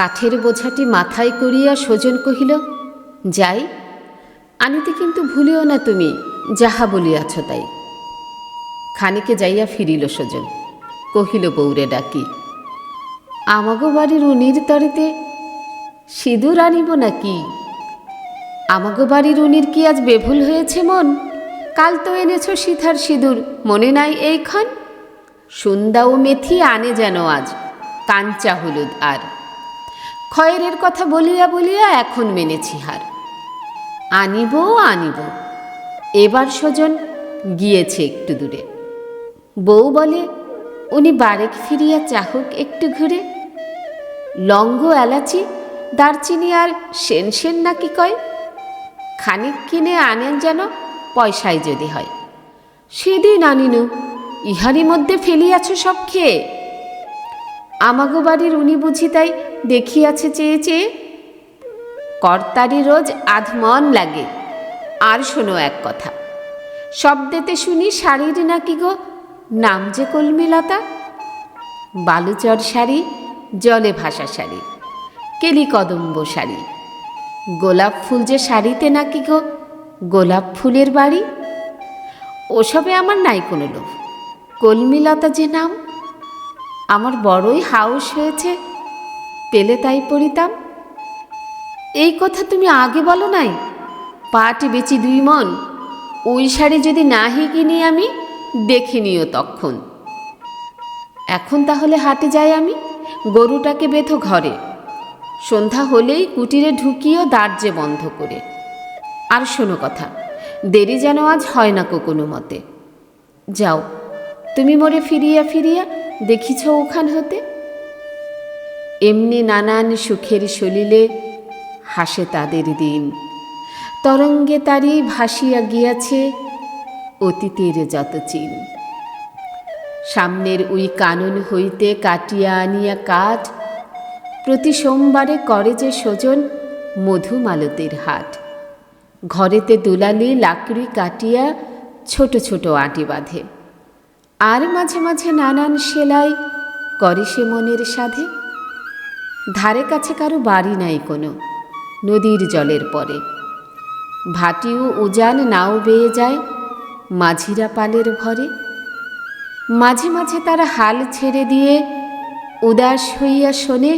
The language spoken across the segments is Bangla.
কাঠের বোঝাটি মাথায় করিয়া সজন কহিল, যাই, আনিতে কিন্তু ভুলিও না তুমি, যাহা বলিয়াছ তাই। খানিকে যাইয়া ফিরিল সজন কহিল বৌরে ডাকি, আমাগো বাড়ির উনির তরিতে সিঁদুর আনিব নাকি? আমাগো বাড়ির উনির কি আজ বেভুল হয়েছে মন? কাল তো এনেছ সিথার সিঁদুর, মনে নাই এইক্ষণ সুন্দা ও মেথি আনে যেন আজ, কাঞ্চা হলুদ আর। খয়েরের কথা বলিয়া বলিয়া এখন মেনেছি হার। আনিব আনিব। এবার সজন গিয়েছে একটু দূরে। বউ বলে, উনি বারেক ফিরিয়া চাহুক একটু ঘুরে। লঙ্গ, এলাচি, দারচিনি আর সেন সেন নাকি কয়? খানিক কিনে আনেন যেন পয়সায় যদি হয়। সেদিন আনিনু, ইহারই মধ্যে ফেলিয়াছ সব খেয়ে। আমাগো বাড়ির উনি বুঝি তাই দেখিয়াছে চেয়ে চেয়ে কর্তারি রোজ আধমন লাগে। আর শোনো এক কথা, শব্দেতে শুনি শাড়ির নাকি গো নাম যে কলমিলতা? বালুচর শাড়ি, জলে ভাসা শাড়ি কেলি কদম্ব শাড়ি, গোলাপ ফুল যে শাড়িতে নাকি গো গোলাপ ফুলের বাড়ি? ওসবে আমার নাই কোনো লোভ, কলমিলতা যে নাম? আমার বড়ই হাউস হয়েছে পেলে তাই পড়িতাম এই কথা তুমি আগে বলো নাই? পাটি বেচি দুই মন। ওই শাড়ি যদি না হি কিনি আমি, দেখে নিও তখন। এখন তাহলে হাটে যাই আমি, গরুটাকে বেঁধো ঘরে। সন্ধ্যা হলেই কুটিরে ঢুকিও দার্জে বন্ধ করে। আর শোনো কথা, দেরি যেন আজ হয় না কোনো মতে। যাও, তুমি মোরে ফিরিয়া ফিরিয়া দেখিছ ওখান হতে। এমনি নানান সুখের সলিলে হাসে তাদের দিন। তরঙ্গে তারি ভাসিয়া গিয়াছে অতীতের যত চিন। সামনের ওই কানন হইতে কাটিয়া আনিয়া কাঠ, প্রতি সোমবারে করে যে সজন মধুমালতের হাট। ঘরেতে দুলালি লাকড়ি কাটিয়া ছোট ছোট আটি বাঁধে। আর মাঝে মাঝে নানান সেলাই করে সে মনের সাধে। ধারে কাছে কারও বাড়ি নাই কোনো, নদীর জলের পরে। ভাটিও উজান নাও বেয়ে যায় মাঝিরা পালের ভরে মাঝে মাঝে তারা হাল ছেড়ে দিয়ে উদাস হইয়া শোনে,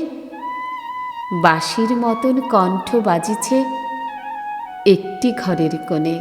বাঁশির মতন কণ্ঠ বাজিছে একটি ঘরের কোণে।